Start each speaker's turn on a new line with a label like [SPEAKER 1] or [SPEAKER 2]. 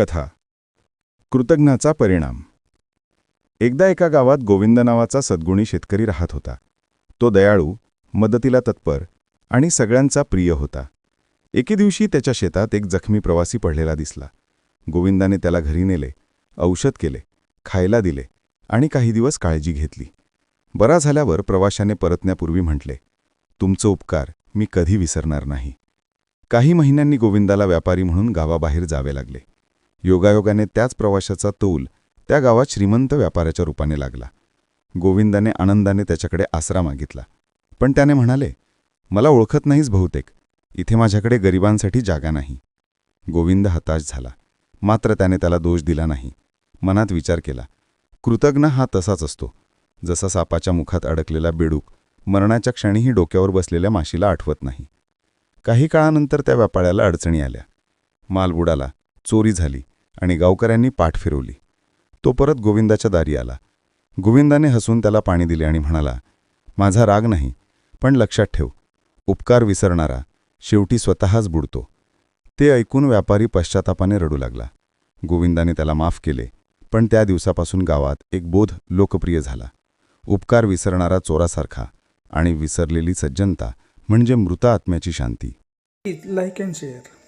[SPEAKER 1] कथा. कृतज्ञाचा परिणाम. एकदा एका गावात गोविंद नावाचा सद्गुणी शेतकरी राहत होता. तो दयाळू मदतीला तत्पर आणि सगळ्यांचा प्रिय होता. एके दिवशी त्याच्या शेतात एक जखमी प्रवासी पडलेला दिसला. गोविंदाने त्याला घरी नेले औषध केले खायला दिले आणि काही दिवस काळजी घेतली. बरा झाल्यावर प्रवाशाने परतण्यापूर्वी म्हटले तुमचं उपकार मी कधी विसरणार नाही. काही महिन्यांनी गोविंदाला व्यापारी म्हणून गावाबाहेर जावे लागले. योगायोगाने त्याच प्रवाशाचा तोल त्या गावात श्रीमंत व्यापाऱ्याच्या रूपाने लागला. गोविंदाने आनंदाने त्याच्याकडे आसरा मागितला. पण त्याने म्हणाले मला ओळखत नाहीस बहुतेक. इथे माझ्याकडे गरिबांसाठी जागा नाही. गोविंद हताश झाला. मात्र त्याने त्याला दोष दिला नाही. मनात विचार केला कृतज्ञ हा तसाच असतो. जसा सापाच्या मुखात अडकलेला बेडूक मरणाच्या क्षणीही डोक्यावर बसलेल्या माशीला आठवत नाही. काही काळानंतर त्या व्यापाऱ्याला अडचणी आल्या. माल बुडाला चोरी झाली. आणि गावकऱ्यांनी पाठ फिरवली. तो परत गोविंदाच्या दारी आला. गोविंदाने हसून त्याला पाणी दिले आणि म्हणाला माझा राग नाही पण लक्षात ठेव. उपकार विसरणारा शेवटी स्वतःच बुडतो. ते ऐकून व्यापारी पश्चातापाने रडू लागला. गोविंदाने त्याला माफ केले पण त्या दिवसापासून गावात एक बोध लोकप्रिय झाला. उपकार विसरणारा चोरासारखा आणि विसरलेली सज्जनता म्हणजे मृत आत्म्याची शांती.
[SPEAKER 2] Like and share.